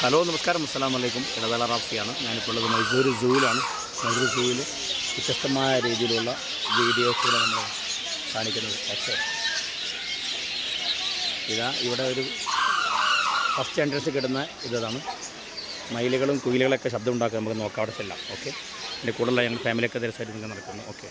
Hello നമസ്കാരം. അസ്സാം വലൈക്കും ഇടവേള റാഫിയാണ്. ഞാനിപ്പോൾ ഉള്ളത് മൈസൂർ സൂവിലാണ്. മൈസൂർ സൂവിൽ വ്യത്യസ്തമായ രീതിയിലുള്ള വീഡിയോസുകൾ നമ്മൾ കാണിക്കുന്നത്. പക്ഷേ ഇതാ ഇവിടെ ഒരു ഫസ്റ്റ് എൻട്രൻസ് കിട്ടുന്ന ഇതാണ്. മയിലുകളും കുയിലുകളൊക്കെ ശബ്ദം ഉണ്ടാക്കാൻ നമുക്ക് നോക്കാം. അവിടെ ചെല്ലാം. ഓക്കെ? എന്റെ കൂടെയുള്ള ഞങ്ങൾ ഫാമിലിയൊക്കെ ദിവസമായിട്ട് നിങ്ങൾ നടക്കുന്നു. ഓക്കെ?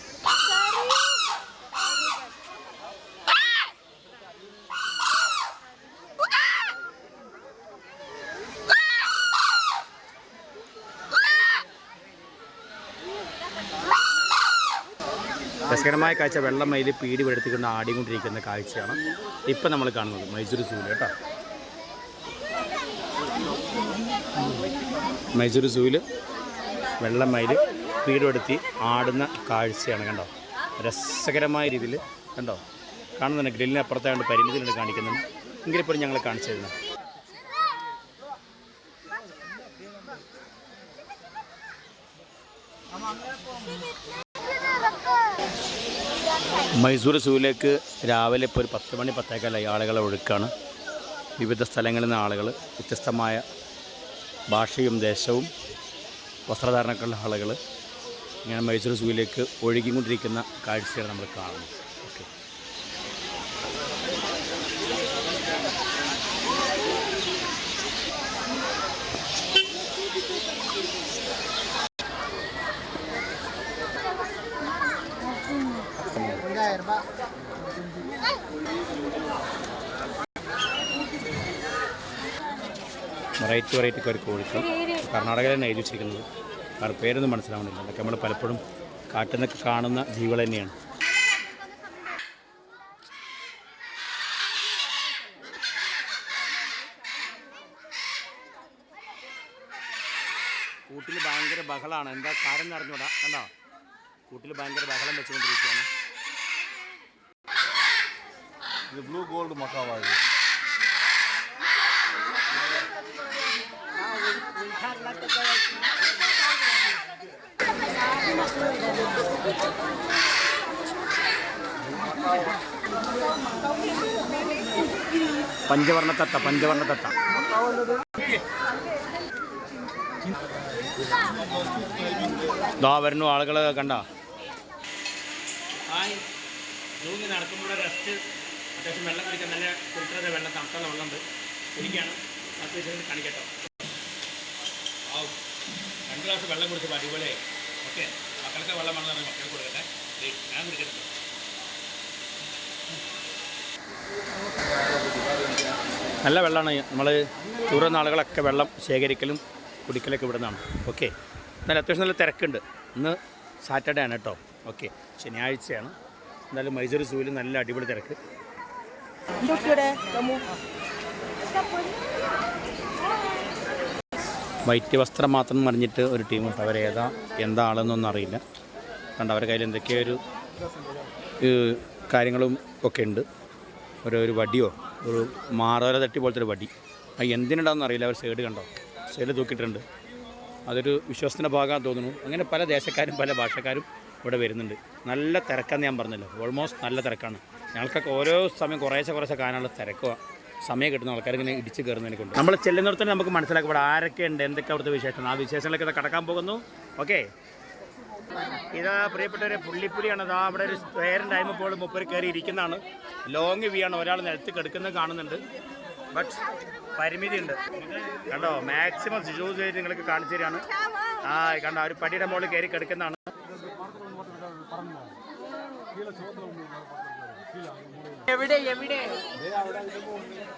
രസകരമായ കാഴ്ച. വെള്ളം മയിൽ പീടി വെടുത്തിക്കൊണ്ട് ആടിക്കൊണ്ടിരിക്കുന്ന കാഴ്ചയാണ് ഇപ്പം നമ്മൾ കാണുന്നത്. മൈസൂർ സൂവിൽ കേട്ടോ. മൈസൂർ സൂവിൽ വെള്ളം മയിൽ പീടുപെടുത്തി ആടുന്ന കാഴ്ചയാണ് കണ്ടോ. രസകരമായ രീതിയിൽ കണ്ടോ. കാണുന്നുണ്ട്. ഗ്രില്ലിനപ്പുറത്തായതുകൊണ്ട് പരിമിതിയിലുണ്ട് പരിമിതിയിലാണ് കാണിക്കുന്നത്. എങ്കിലും ഇപ്പോഴും ഞങ്ങൾ കാണിച്ചു തരുന്നത് മൈസൂർ സൂവിലേക്ക് രാവിലെ ഇപ്പോൾ ഒരു പത്ത് മണി പത്തേക്കാലായി ആളുകളെ ഒഴുക്കാണ്. വിവിധ സ്ഥലങ്ങളിൽ നിന്ന് ആളുകൾ വ്യത്യസ്തമായ ഭാഷയും ദേശവും വസ്ത്രധാരണക്കുള്ള ആളുകൾ ഇങ്ങനെ മൈസൂർ സൂവിലേക്ക് ഒഴുകിക്കൊണ്ടിരിക്കുന്ന കാഴ്ചയാണ് നമ്മൾ കാണുന്നത് ഓക്കെ വെറൈറ്റി വെറൈറ്റി ഒരു കോഴിക്കൾ കർണാടകയിൽ തന്നെ എഴുതി വെച്ചിരിക്കുന്നത് കാരണം പേരൊന്നും മനസ്സിലാവുന്നില്ല. അതൊക്കെ നമ്മൾ പലപ്പോഴും കാട്ടിൽ നിന്നൊക്കെ കാണുന്ന ജീവികൾ തന്നെയാണ്. കൂട്ടിൽ ഭയങ്കര ബഹളമാണ് എന്താ കാര്യം അറിഞ്ഞൂടാ. കണ്ടോ? കൂട്ടിൽ ഭയങ്കര ബഹളം വെച്ചുകൊണ്ടിരിക്കുകയാണ്. ഇത് ബ്ലൂ ഗോൾഡ് മക്കാവായി പഞ്ചവർണ തത്ത പഞ്ചവർണ തത്ത ദാ വരുന്നു ആളുകൾ കണ്ട. നടക്കുമ്പോൾ റെസ്റ്റ് അത്യാവശ്യം വെള്ളം കുടിക്കാൻ നല്ല ഫിൽറ്ററിന്റെ വെള്ളം തണുത്തുള്ള വെള്ളമുണ്ട്. കുടിക്കാണ് അത്യാവശ്യം കാണിക്കട്ടോ ഗ്ലാസ് വെള്ളം കുടിച്ചപ്പോൾ അടിപൊളിയായി. ഓക്കെ മക്കൾക്ക് വെള്ളം പറഞ്ഞാൽ മക്കൾക്ക് കൊടുക്കട്ടെ. ഞാൻ കുടിക്കട്ടെ. നല്ല വെള്ളമാണ്. നമ്മൾ ദൂരം ആളുകളൊക്കെ വെള്ളം ശേഖരിക്കലും കുടിക്കലൊക്കെ ഇവിടെ നിന്നാണ് ഓക്കെ എന്നാലും അത്യാവശ്യം നല്ല തിരക്കുണ്ട്. ഇന്ന് സാറ്റർഡേ ആണ് കേട്ടോ. ഓക്കെ ശനിയാഴ്ചയാണ്. എന്നാലും മൈസൂർ സൂവിൽ നല്ല അടിപൊളി തിരക്ക്. വൈറ്റ് വസ്ത്രം മാത്രം മറിഞ്ഞിട്ട് ഒരു ടീമുണ്ട് അവരേതാ എന്താ ആളെന്നൊന്നും അറിയില്ല കണ്ട അവരുടെ കയ്യിൽ എന്തൊക്കെയോ ഒരു കാര്യങ്ങളും ഒക്കെ ഉണ്ട്. ഒരു ഒരു വടിയോ ഒരു മാറോല തട്ടി പോലത്തെ ഒരു വടി. അത് എന്തിനുണ്ടാവുന്ന അറിയില്ല. അവർ സൈഡ് കണ്ടോ? സൈഡ് തൂക്കിയിട്ടുണ്ട്. അതൊരു വിശ്വസത്തിന്റെ ഭാഗമാണ് തോന്നുന്നു. അങ്ങനെ പല ദേശക്കാരും പല ഭാഷക്കാരും ഇവിടെ വരുന്നുണ്ട്. നല്ല തിരക്കാന്ന് ഞാൻ പറഞ്ഞല്ലോ. ഓൾമോസ്റ്റ് നല്ല തിരക്കാണ്. ഞങ്ങൾക്കൊക്കെ ഓരോ സമയം കുറേശ്ശെ കുറേശ്ശെ കാണാനുള്ള തിരക്കുക സമയം കിട്ടുന്ന ആൾക്കാർ ഇങ്ങനെ ഇടിച്ച് കയറുന്നതിനെ കൊണ്ട്. നമ്മൾ ചെല്ലുന്നിടത്ത് തന്നെ നമുക്ക് മനസ്സിലാക്കി ഇവിടെ ആരൊക്കെ ഉണ്ട് എന്തൊക്കെ അവിടുത്തെ വിശേഷം ആ വിശേഷങ്ങളൊക്കെ കടക്കാൻ പോകുന്നു. ഓക്കെ. ഇതാ പ്രിയപ്പെട്ടവരെ പുള്ളിപ്പുലിയാണ്. അതാ അവിടെ ഒരു സ്ക്വയറിന്റെ ടൈം ഇപ്പോൾ മുപ്പര് കയറി ഇരിക്കുന്നതാണ്. ലോങ് വ്യൂ ആണ്. ഒരാൾ നിലത്ത് കെടുക്കുന്നത് കാണുന്നുണ്ട്. ബട്ട് പരിമിതിയുണ്ട്. കണ്ടോ? മാക്സിമം ഷൂസ് ചെയ്ത് നിങ്ങൾക്ക് കാണിച്ചു തരികയാണ്. ആ കണ്ടോ? ഒരു പടിയുടെ മുകളിൽ കയറി കിടക്കുന്നതാണ്.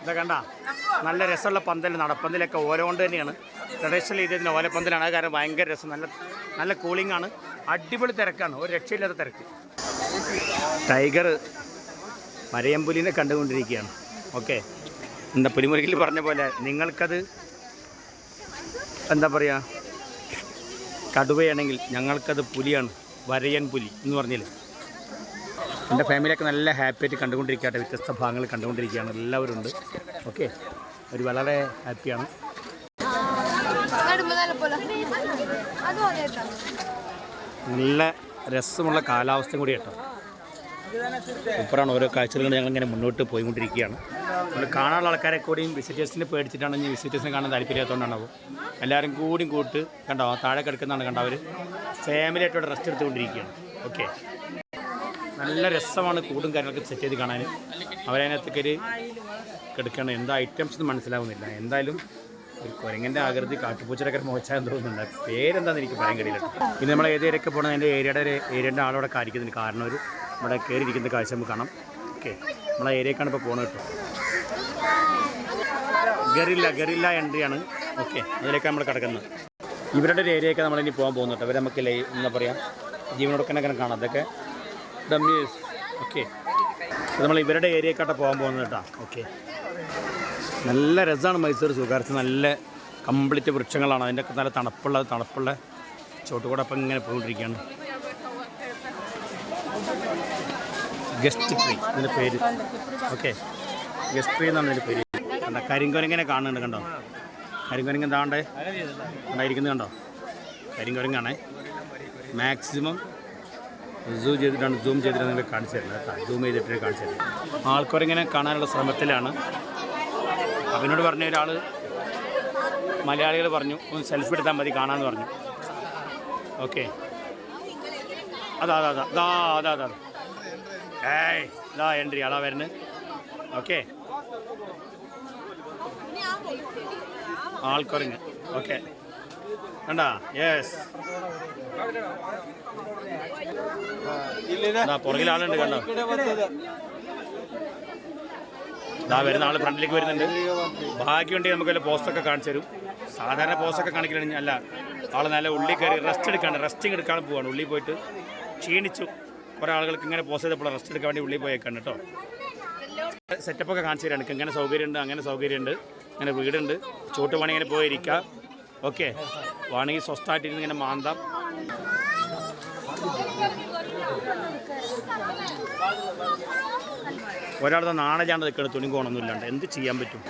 ഇതാ കണ്ട നല്ല രസമുള്ള പന്തൽ നടപ്പന്തലൊക്കെ ഓല കൊണ്ട് തന്നെയാണ്. ട്രഡീഷണൽ രീതിയിൽ ഓലപ്പന്തലാണ് അത് കാരണം ഭയങ്കര രസം. നല്ല നല്ല കൂളിംഗ് ആണ്. അടിപൊളി തിരക്കാണ്. ഒരു രക്ഷയില്ലാത്ത തിരക്ക്. ടൈഗർ മരയമ്പുലിനെ കണ്ടുകൊണ്ടിരിക്കുകയാണ്. ഓക്കെ. എന്താ പുലിമുരുകിൽ പറഞ്ഞ പോലെ? നിങ്ങൾക്കത് എന്താ പറയുക കടുവയാണെങ്കിൽ ഞങ്ങൾക്കത് പുലിയാണ്. വരയൻ പുലി എന്ന് പറഞ്ഞില്ലേ? എന്റെ ഫാമിലിയൊക്കെ നല്ല ഹാപ്പി ആയിട്ട് കണ്ടുകൊണ്ടിരിക്കട്ടെ വ്യത്യസ്ത ഭാഗങ്ങൾ കണ്ടുകൊണ്ടിരിക്കുകയാണ് എല്ലാവരും ഉണ്ട് ഓക്കെ. ഒരു വളരെ ഹാപ്പിയാണ്. നല്ല രസമുള്ള കാലാവസ്ഥയും കൂടി കേട്ടോ. സൂപ്പറാണ് ഓരോ കാഴ്ചകൾ ഞങ്ങളിങ്ങനെ മുന്നോട്ട് പോയിക്കൊണ്ടിരിക്കുകയാണ്. നമ്മൾ കാണാനുള്ള ആൾക്കാരെ കൂടിയും വിസിറ്റേഴ്സിനെ പേടിച്ചിട്ടാണ് ഇനി വിസിറ്റേഴ്സിനെ കാണാൻ താല്പര്യമായതുകൊണ്ടാണ് അപ്പോൾ എല്ലാവരും കൂടിയും കൂട്ട് കണ്ടോ താഴെ കിടക്കുന്നതാണ് കണ്ടോ അവർ ഫാമിലി ആയിട്ട് റെസ്റ്റ് എടുത്തുകൊണ്ടിരിക്കുകയാണ്. ഓക്കെ. നല്ല രസമാണ് കൂടും കാര്യങ്ങളൊക്കെ സെറ്റ് ചെയ്ത് കാണാൻ. അവരതിനകത്ത് കയറി കിടക്കണം എന്താ ഐറ്റംസ് എന്ന് മനസ്സിലാവുന്നില്ല. എന്തായാലും ഒരു കുരങ്ങന്റെ ആകൃതി കാട്ടുപൂച്ചയുടെ ഒക്കെ മോശം തോന്നുന്നുണ്ട്. പേരെന്താണെന്ന് എനിക്ക് പറയാൻ കഴിയില്ല. ഇനി നമ്മൾ ഏത് ഏരിയയൊക്കെ പോകണം എന്റെ ഏരിയയുടെ ഒരു ഏരിയന്റെ ആളോടെ കാണിക്കുന്നതിന് കാരണം ഒരു ഇവിടെ കയറിയിരിക്കുന്ന കാഴ്ച നമുക്ക് കാണാം. ഓക്കെ നമ്മളെ ഏരിയക്കാണ് ഇപ്പോൾ പോകുന്നത് കേട്ടോ. ഗറില്ല ഗറില്ല എൻട്രിയാണ് ഓക്കെ അതിലേക്ക് നമ്മൾ കിടക്കുന്നത്. ഇവരുടെ ഒരു ഏരിയയൊക്കെ നമ്മളിനി പോകാൻ പോകുന്നുണ്ട് അവർ നമുക്ക് എന്താ പറയുക ജീവനോടൊക്കെ കാണാം. അതൊക്കെ ഡമ്മീസ് ഓക്കെ നമ്മൾ ഇവരുടെ ഏരിയക്കാട്ട പോകാൻ പോകുന്നത് കേട്ടോ. ഓക്കെ നല്ല രസമാണ് മൈസൂർ സുഖാർച്ച്. നല്ല കംപ്ലീറ്റ് വൃക്ഷങ്ങളാണ്. അതിന്റെ ഒക്കെ നല്ല തണുപ്പുള്ള തണുപ്പുള്ള ചോട്ടുകൂടെ അപ്പം ഇങ്ങനെ പോയിക്കൊണ്ടിരിക്കുകയാണ്. ഗസ്റ്റ് ട്രീ ഇതിന്റെ പേര്. ഓക്കെ ഗസ്റ്റ് ട്രീ എന്നാണ് ഇതിന്റെ പേര്. കണ്ടോ കരിങ്കൊരങ്ങനെ കാണുന്നുണ്ട് കണ്ടോ? കരിങ്കൊരങ്ങ് എന്താണ്ടേ ഉണ്ടായിരിക്കുന്നത് കണ്ടോ കരിങ്കൊരങ്ങാണേ. മാക്സിമം സൂം ചെയ്തിട്ടാണ് സൂം ചെയ്തിട്ട് നിങ്ങൾ കാണിച്ചു തരുന്നത് കേട്ടോ. സൂം ചെയ്തിട്ട് കാണിച്ചു തരുന്നത്. ആൾക്കാരിങ്ങനെ കാണാനുള്ള ശ്രമത്തിലാണ്. അവനോട് പറഞ്ഞ ഒരാൾ മലയാളികൾ പറഞ്ഞു ഒന്ന് സെൽഫി എടുത്താൽ മതി കാണാമെന്ന് പറഞ്ഞു. ഓക്കെ അതാ അതാ അതാ അതാ അതാ. ഏയ് ഇതാ എൻട്രി അതാ വരുന്നത് ഓക്കെ ആൾക്കുറങ്ങ് ഓക്കെ കണ്ടാ? യെസ് പുറകിൽ ആളുണ്ട് കണ്ടോ? ഇതാ വരുന്ന ആൾ ഫ്രണ്ടിലേക്ക് വരുന്നുണ്ട്. ഭാഗ്യമുണ്ടെങ്കിൽ നമുക്ക് വല്ല പോസ്റ്റൊക്കെ കാണിച്ചു തരും. സാധാരണ പോസ്റ്റൊക്കെ കാണിക്കണെങ്കിൽ അല്ല ആൾ നല്ല ഉള്ളിൽ കയറി റെസ്റ്റ് എടുക്കാണ്. റെസ്റ്റിംഗ് എടുക്കാൻ പോവാണ് ഉള്ളിൽ പോയിട്ട്. ക്ഷീണിച്ചു. കുറേ ആളുകൾക്ക് ഇങ്ങനെ പോസ്റ്റ് ചെയ്തപ്പോൾ റെസ്റ്റ് എടുക്കാൻ വേണ്ടി ഉള്ളിൽ പോയേക്കാണ് കേട്ടോ. സെറ്റപ്പൊക്കെ കാണിച്ചു തരാണ്. എനിക്ക് ഇങ്ങനെ സൗകര്യമുണ്ട് അങ്ങനെ സൗകര്യമുണ്ട്. ഇങ്ങനെ വീടുണ്ട്. ചൂട്ട് വേണമെങ്കിൽ ഇങ്ങനെ പോയിരിക്കാം. ഓക്കെ വേണമെങ്കിൽ സ്വസ്ഥമായിട്ടിരുന്ന് ഇങ്ങനെ മാന്താം. ഒരാളുടെ നാണജാണ്ട് നിൽക്കുന്നത് തുണി കോണൊന്നുമില്ലാണ്ട്. എന്ത് ചെയ്യാൻ പറ്റും?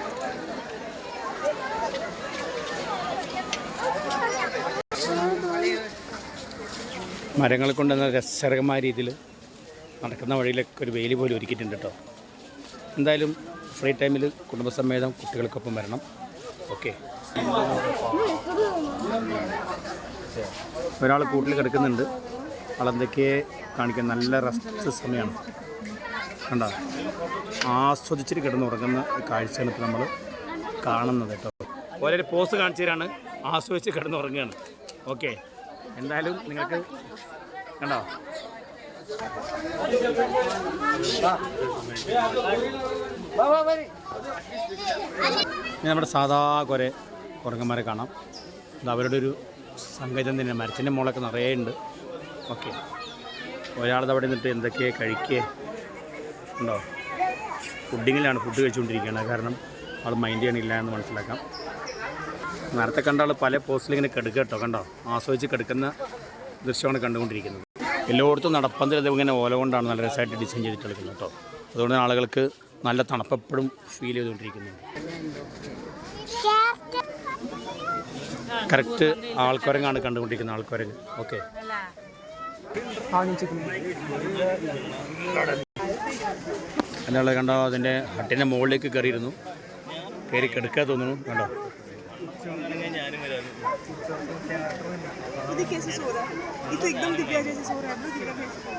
മരങ്ങൾ കൊണ്ടുവന്ന രസകരമായ രീതിയിൽ നടക്കുന്ന വഴിയിലൊക്കെ ഒരു വേലി പോലെ ഒരുക്കിയിട്ടുണ്ട് കേട്ടോ എന്തായാലും ഫ്രീ ടൈമിൽ കുടുംബസമേതം കുട്ടികൾക്കൊപ്പം വരണം. ഓക്കെ ഒരാൾ കൂട്ടിൽ കിടക്കുന്നുണ്ട്. ആളെന്തൊക്കെ കാണിക്കാൻ നല്ല റെസ്റ്റ് സമയമാണ്. കണ്ടോ? ആസ്വദിച്ചിട്ട് കിടന്നുറങ്ങുന്ന കാഴ്ചയാണ് ഇപ്പോൾ നമ്മൾ കാണുന്നത് കേട്ടോ. ഓരോ പോസ് കാണിച്ചു തരാണ്. ആസ്വദിച്ച് കിടന്നുറങ്ങുകയാണ് ഓക്കെ എന്തായാലും നിങ്ങൾക്ക് കണ്ടോ? നമ്മുടെ സാധാ കുറേ കുരങ്ങന്മാരെ കാണാം. അത് അവരുടെ ഒരു സങ്കേതം തന്നെ മരത്തിന്റെ മുകളൊക്കെ നിറയെ ഉണ്ട്. ഓക്കെ. ഒരാളത് അവിടെ നിന്നിട്ട് എന്തൊക്കെ കഴിക്കുക ഉണ്ടോ? ഫുഡിങ്ങിലാണ് ഫുഡ് കഴിച്ചുകൊണ്ടിരിക്കുകയാണ് കാരണം ആൾ മൈൻഡ് ചെയ്യണില്ല എന്ന് മനസ്സിലാക്കാം. നേരത്തെ കണ്ട ആൾ പല പോസ്റ്റിൽ ഇങ്ങനെ കെടുക്കുക കേട്ടോ കണ്ടോ? ആസ്വദിച്ച് കിടക്കുന്ന ദൃശ്യമാണ് കണ്ടുകൊണ്ടിരിക്കുന്നത്. എല്ലായിടത്തും നടപ്പന്തൽ ഇങ്ങനെ ഓല കൊണ്ടാണ് നല്ല രസമായിട്ട് ഡിസൈൻ ചെയ്തിട്ട് എടുക്കുന്നത് കേട്ടോ അതുകൊണ്ട് ആളുകൾക്ക് നല്ല തണുപ്പപ്പോഴും ഫീൽ ചെയ്തുകൊണ്ടിരിക്കുന്നു. കറക്റ്റ് ആൾക്കുരങ്ങാണ് കണ്ടുകൊണ്ടിരിക്കുന്നത് ആൾക്കുരങ്ങ്. ഓക്കെ. അതിനുള്ള കണ്ടോ അതിൻ്റെ ഹട്ടിൻ്റെ മുകളിലേക്ക് കയറിയിരുന്നു കയറി കിടക്കുക തോന്നുന്നു കണ്ടോ ये कैसे सो रहा है ये तो एकदम दिव्या जैसे सो रहा है ना दिव्या जैसे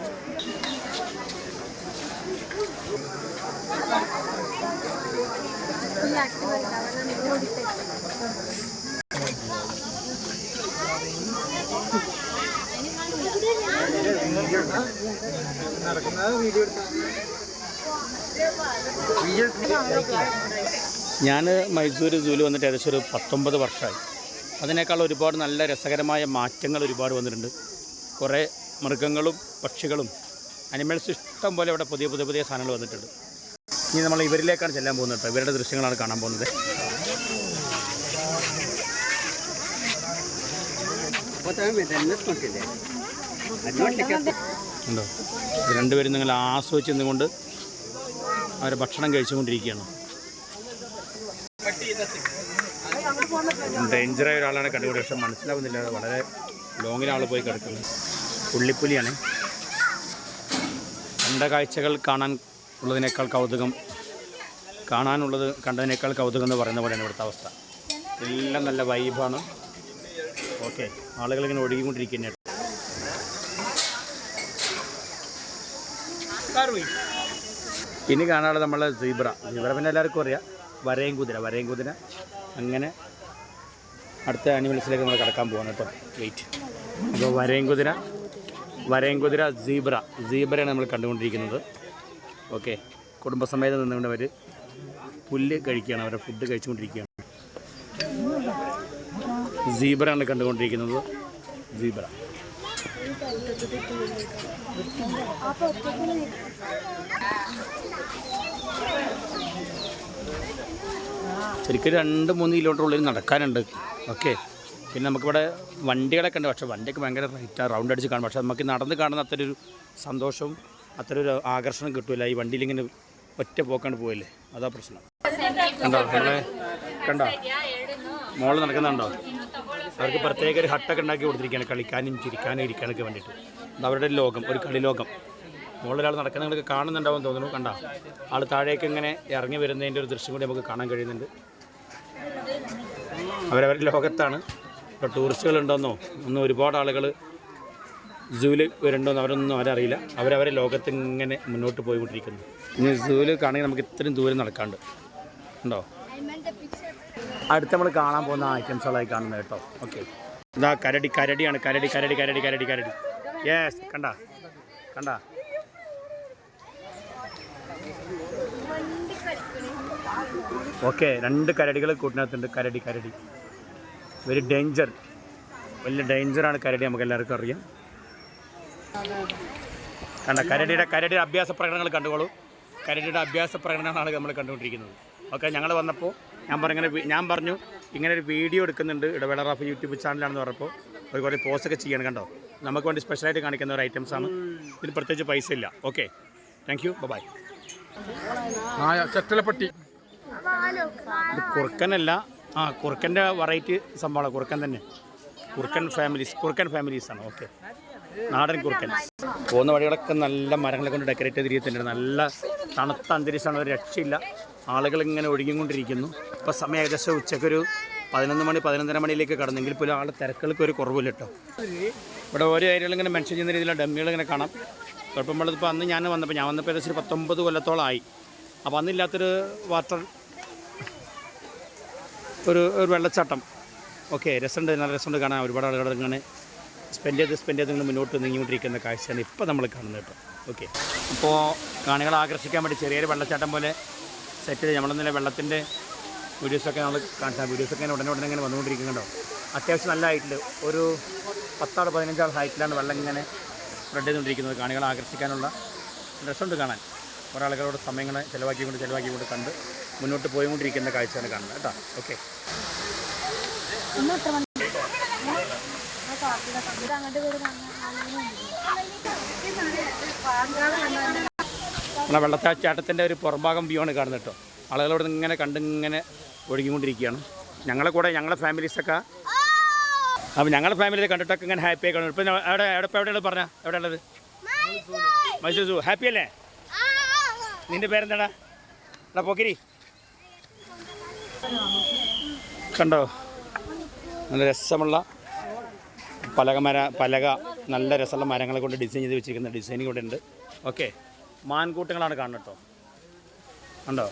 ಫುಲ್ ഞാൻ മൈസൂർ ജൂലി വന്നിട്ട് ഏകദേശം ഒരു പത്തൊമ്പത് വർഷമായി. അതിനേക്കാൾ ഒരുപാട് നല്ല രസകരമായ മാറ്റങ്ങൾ ഒരുപാട് വന്നിട്ടുണ്ട്. കുറേ മൃഗങ്ങളും പക്ഷികളും അനിമൽസ് ഇഷ്ടം പോലെ ഇവിടെ പുതിയ പുതിയ പുതിയ സാധനങ്ങൾ വന്നിട്ടുണ്ട്. ഇനി നമ്മൾ ഇവരിലേക്കാണ് ചെല്ലാൻ പോകുന്നത് ഇവരുടെ ദൃശ്യങ്ങളാണ് കാണാൻ പോകുന്നത്. ഉണ്ടോ? രണ്ടുപേരും നിങ്ങൾ ആസ്വദിച്ച് നിന്നുകൊണ്ട് അവരെ ഭക്ഷണം കഴിച്ചുകൊണ്ടിരിക്കുകയാണ്. ഡേഞ്ചറായ ഒരാളാണ് കണ്ടുപിടി പക്ഷെ മനസ്സിലാവുന്നില്ല. വളരെ ലോങ്ങിലാണ് പോയി കിടക്കുന്നത്. പുള്ളിപ്പുലിയാണ്. കണ്ട കാഴ്ചകൾ കാണാൻ ഉള്ളതിനേക്കാൾ കൗതുകം കാണാനുള്ളത് കണ്ടതിനേക്കാൾ കൗതുകം എന്ന് പറയുന്ന പോലെയാണ് ഇവിടുത്തെ അവസ്ഥ. എല്ലാം നല്ല വൈബാണ് ഓക്കെ ആളുകളിങ്ങനെ ഒഴുകിക്കൊണ്ടിരിക്കുന്നതാണ് ഇനി കാണാതെ നമ്മളെ സീബ്ര. സീബ്ര പിന്നെ എല്ലാവർക്കും അറിയാം. വരയും കുതിര വരയും കുതിര. അങ്ങനെ അടുത്ത ആനിമൽസിലേക്ക് നമ്മൾ കിടക്കാൻ പോവാണ് കേട്ടോ. വെയിറ്റ് അപ്പോൾ വരയും കുതിര വരയും കുതിര സീബ്ര. സീബ്രയാണ് നമ്മൾ കണ്ടുകൊണ്ടിരിക്കുന്നത്. ഓക്കെ കുടുംബസമേതം നിന്നുകൊണ്ട് അവർ പുല്ല് കഴിക്കുകയാണ് അവരുടെ ഫുഡ് കഴിച്ചുകൊണ്ടിരിക്കുകയാണ്. സീബ്രയാണ് കണ്ടുകൊണ്ടിരിക്കുന്നത്. സീബ്ര. ശരിക്കും രണ്ട് മൂന്ന് കിലോമീറ്റർ ഉള്ളിൽ നടക്കാനുണ്ട്. ഓക്കെ. പിന്നെ നമുക്കിവിടെ വണ്ടികളൊക്കെ ഉണ്ട്. പക്ഷേ വണ്ടിയൊക്കെ ഭയങ്കര റേറ്റാണ് റൗണ്ട് അടിച്ച് കാണും. പക്ഷേ നമുക്ക് നടന്ന് കാണുന്ന അത്ര ഒരു സന്തോഷവും അത്ര ഒരു ആകർഷണം കിട്ടില്ല ഈ വണ്ടിയിൽ ഇങ്ങനെ ഒറ്റ പോക്കാണ്ട് പോയല്ലേ അതാ പ്രശ്നം. കണ്ടോ? കണ്ടോ? മോൾ നടക്കുന്നുണ്ടോ? അവർക്ക് പ്രത്യേക ഒരു ഹട്ടൊക്കെ ഉണ്ടാക്കി കൊടുത്തിരിക്കുകയാണ്. കളിക്കാനും ചിരിക്കാനും ഇരിക്കാനൊക്കെ വേണ്ടിയിട്ട്. അവരുടെ ഒരു ലോകം ഒരു കളി ലോകം. മുകളിലൊരാൾ നടക്കുന്ന കാണുന്നുണ്ടാവും തോന്നുന്നു. കണ്ട ആൾ താഴേക്ക് ഇങ്ങനെ ഇറങ്ങി വരുന്നതിന്റെ ഒരു ദൃശ്യം കൂടി നമുക്ക് കാണാൻ കഴിയുന്നുണ്ട്. അവരവരുടെ ലോകത്താണ്. ഇപ്പോൾ ടൂറിസ്റ്റുകൾ ഉണ്ടോന്നോ ഒന്നും ഒരുപാട് ആളുകൾ സൂവിൽ വരുന്നുണ്ടോന്ന് അവരൊന്നും അവരറിയില്ല അവരവരെ ലോകത്ത് ഇങ്ങനെ മുന്നോട്ട് പോയിക്കൊണ്ടിരിക്കുന്നു. ഇനി സൂവിൽ കാണുകയാണെങ്കിൽ നമുക്ക് ഇത്രയും ദൂരം നടക്കാണ്ട്. ഉണ്ടോ? അടുത്ത് നമ്മൾ കാണാൻ പോകുന്ന ഐറ്റംസുകളായി കാണുന്നത് കേട്ടോ. ഓക്കെ ഇതാ കരടി കരടിയാണ്. കരടി കരടി കരടി കരടി കരടി. യെസ് കണ്ട. കണ്ട. ഓക്കെ രണ്ട് കരടികൾ കൂട്ടിനകത്തുണ്ട്. കരടി കരടി. വെരി ഡേഞ്ചർ വലിയ ഡേഞ്ചറാണ് കരടി നമുക്ക് എല്ലാവർക്കും അറിയാം. കണ്ട കരടിയുടെ കരടിയുടെ അഭ്യാസ പ്രകടനങ്ങൾ കണ്ടുകൊള്ളൂ. കരടിയുടെ അഭ്യാസ പ്രകടനങ്ങളാണ് നമ്മൾ കണ്ടുകൊണ്ടിരിക്കുന്നത്. ഓക്കെ ഞങ്ങൾ വന്നപ്പോൾ ഞാൻ പറഞ്ഞ ഞാൻ പറഞ്ഞു ഇങ്ങനെ ഒരു വീഡിയോ എടുക്കുന്നുണ്ട് ഇടവേള റാഫ് യൂട്യൂബ് ചാനലാണെന്ന് പറഞ്ഞപ്പോൾ. ഒരു കുറേ പോസ്റ്റൊക്കെ ചെയ്യണം കണ്ടോ? നമുക്ക് വേണ്ടി സ്പെഷ്യലായിട്ട് കാണിക്കുന്ന ഒരു ഐറ്റംസാണ് ഇതിൽ പ്രത്യേകിച്ച് പൈസ ഇല്ല. ഓക്കെ താങ്ക് യു ബൈ നായ ചെറ്റലപ്പട്ടി. കുറുക്കനല്ല. ആ കുറുക്കന്റെ വെറൈറ്റി സംഭവമാണ്. കുറുക്കൻ തന്നെ. കുറുക്കൻ ഫാമിലീസ് കുറുക്കൻ ഫാമിലീസ് ആണ്. ഓക്കെ നാടൻ കുറുക്കൻ. പോകുന്ന വഴികളൊക്കെ നല്ല മരങ്ങളെ കൊണ്ട് ഡെക്കറേറ്റ് ചെയ്ത് തന്നെയാണ് നല്ല തണുത്ത അന്തരീക്ഷമാണ്. ഒരു രക്ഷയില്ല. ആളുകൾ ഇങ്ങനെ ഒഴുകിക്കൊണ്ടിരിക്കുന്നു. ഇപ്പോൾ സമയം ഏകദേശം ഉച്ചക്കൊരു പതിനൊന്ന് മണി പതിനൊന്നര മണിയിലേക്ക് കടന്നെങ്കിൽ പോലും ആളുടെ തിരക്കുകൾക്ക് ഒരു കുറവില്ല കേട്ടോ. ഇവിടെ ഓരോ ഏരിയകളും ഇങ്ങനെ മെൻഷൻ ചെയ്യുന്ന രീതിയിലുള്ള ഡമ്മികൾ ഇങ്ങനെ കാണാം. കുഴപ്പമുള്ളത് ഇപ്പോൾ അന്ന് ഞാൻ വന്നപ്പോൾ ഞാൻ വന്നപ്പോൾ ഏകദേശം ഒരു പത്തൊമ്പത് കൊല്ലത്തോളമായി അപ്പോൾ അന്നില്ലാത്തൊരു വാട്ടർ ഒരു ഒരു വെള്ളച്ചാട്ടം. ഓക്കെ രസമുണ്ട് നല്ല രസമുണ്ട് കാണാൻ. ഒരുപാട് ആളുകൾ ഇങ്ങനെ സ്പെൻഡ് ചെയ്ത് സ്പെൻഡ് ചെയ്ത് ഇങ്ങനെ മുന്നോട്ട് നീങ്ങിക്കൊണ്ടിരിക്കുന്ന കാഴ്ചയാണ് ഇപ്പോൾ നമ്മൾ കാണുന്നത് കേട്ടോ. ഓക്കെ അപ്പോൾ കാണികളെ ആകർഷിക്കാൻ വേണ്ടി ചെറിയൊരു വെള്ളച്ചാട്ടം പോലെ സെറ്റ് ചെയ്ത് നമ്മളെന്നല്ലേ വെള്ളത്തിന്റെ വീഡിയോസൊക്കെ നമ്മൾ കാണിച്ചാൽ വീഡിയോസൊക്കെ ഇങ്ങനെ ഉടനെ ഉടനെ ഇങ്ങനെ വന്നുകൊണ്ടിരിക്കുന്നുണ്ടോ അത്യാവശ്യം നല്ല ഹൈറ്റിൽ ഒരു പത്താൾ പതിനഞ്ചാൾ ഹൈറ്റിലാണ് വെള്ളം ഇങ്ങനെ സ്പ്രെഡ് ചെയ്തുകൊണ്ടിരിക്കുന്നത്. കാണികളെ ആകർഷിക്കാനുള്ള രസമുണ്ട് കാണാൻ. കുറേ ആളുകളോട് സമയങ്ങൾ ചിലവാക്കിക്കൊണ്ട് ചിലവാക്കിക്കൊണ്ട് കണ്ട് മുന്നോട്ട് പോയിക്കൊണ്ടിരിക്കുന്ന കാഴ്ചയാണ് കാണുന്നത് കേട്ടോ. ഓക്കെ അങ്ങോട്ട് നമ്മളെ വെള്ളത്താച്ചാട്ടത്തിന്റെ ഒരു പുറംഭാഗം വ്യൂ ആണ് കാണുന്നത് കേട്ടോ. ആളുകളോട് ഇങ്ങനെ കണ്ടിങ്ങനെ ഒഴുകിക്കൊണ്ടിരിക്കുകയാണ്. ഞങ്ങളെ കൂടെ ഞങ്ങളെ ഫാമിലീസൊക്കെ അപ്പം ഞങ്ങളുടെ ഫാമിലി കണ്ടിട്ടൊക്കെ ഇങ്ങനെ ഹാപ്പി ആയി കാണും. ഇപ്പം എവിടെ എവിടെ ഇപ്പോൾ എവിടെയുള്ളത് പറഞ്ഞാൽ എവിടെ ഉള്ളത്? മൈസൂർ സൂ ഹാപ്പി അല്ലേ? നിന്റെ പേരെന്താടാ? എടാ പോക്കിരി. കണ്ടോ? നല്ല രസമുള്ള പലക മര പലക നല്ല രസമുള്ള മരങ്ങളെ കൊണ്ട് ഡിസൈൻ ചെയ്ത് വെച്ചിരിക്കുന്ന ഡിസൈനിങ് ഇവിടെ ഉണ്ട് ഓക്കെ മാൻകൂട്ടങ്ങളാണ് കാണുന്നത് കേട്ടോ. കണ്ടോ?